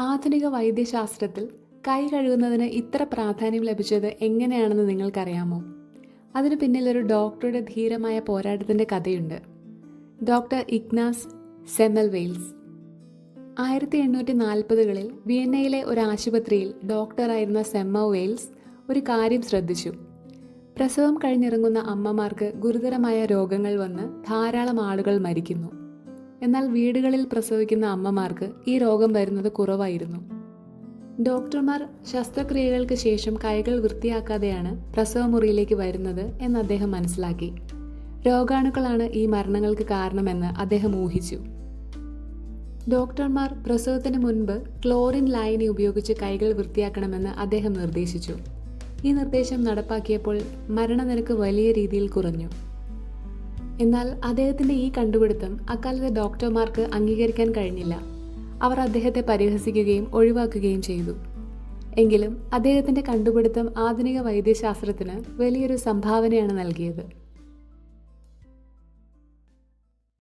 ആധുനിക വൈദ്യശാസ്ത്രത്തിൽ കൈ കഴുകുന്നതിന് ഇത്ര പ്രാധാന്യം ലഭിച്ചത് എങ്ങനെയാണെന്ന് നിങ്ങൾക്കറിയാമോ? അതിനു പിന്നിൽ ഒരു ഡോക്ടറുടെ ധീരമായ പോരാട്ടത്തിന്റെ കഥയുണ്ട്. Doctor Ignaz Semmelweis. ആയിരത്തി എണ്ണൂറ്റി നാൽപ്പതുകളിൽ വിയന്നയിലെ ഒരു ആശുപത്രിയിൽ ഡോക്ടറായിരുന്ന സെമ്മ വെയിൽസ് ഒരു കാര്യം ശ്രദ്ധിച്ചു. പ്രസവം കഴിഞ്ഞിറങ്ങുന്ന അമ്മമാർക്ക് ഗുരുതരമായ രോഗങ്ങൾ വന്ന് ധാരാളം ആളുകൾ മരിക്കുന്നു. എന്നാൽ വീടുകളിൽ പ്രസവിക്കുന്ന അമ്മമാർക്ക് ഈ രോഗം വരുന്നത് കുറവായിരുന്നു. ഡോക്ടർമാർ ശസ്ത്രക്രിയകൾക്ക് ശേഷം കൈകൾ വൃത്തിയാക്കാതെയാണ് പ്രസവമുറിയിലേക്ക് വരുന്നത് എന്ന് അദ്ദേഹം മനസ്സിലാക്കി. രോഗാണുക്കളാണ് ഈ മരണങ്ങൾക്ക് കാരണമെന്ന് അദ്ദേഹം ഊഹിച്ചു. ഡോക്ടർമാർ പ്രസവത്തിന് മുൻപ് ക്ലോറിൻ ലായനി ഉപയോഗിച്ച് കൈകൾ വൃത്തിയാക്കണമെന്ന് അദ്ദേഹം നിർദ്ദേശിച്ചു. ഈ നിർദ്ദേശം നടപ്പാക്കിയപ്പോൾ മരണനിരക്ക് വലിയ രീതിയിൽ കുറഞ്ഞു. എന്നാൽ അദ്ദേഹത്തിന്റെ ഈ കണ്ടുപിടുത്തം അക്കാലത്തെ ഡോക്ടർമാർക്ക് അംഗീകരിക്കാൻ കഴിഞ്ഞില്ല. അവർ അദ്ദേഹത്തെ പരിഹസിക്കുകയും ഒഴിവാക്കുകയും ചെയ്തു. എങ്കിലും അദ്ദേഹത്തിന്റെ കണ്ടുപിടുത്തം ആധുനിക വൈദ്യശാസ്ത്രത്തിന് വലിയൊരു സംഭാവനയാണ് നൽകിയത്.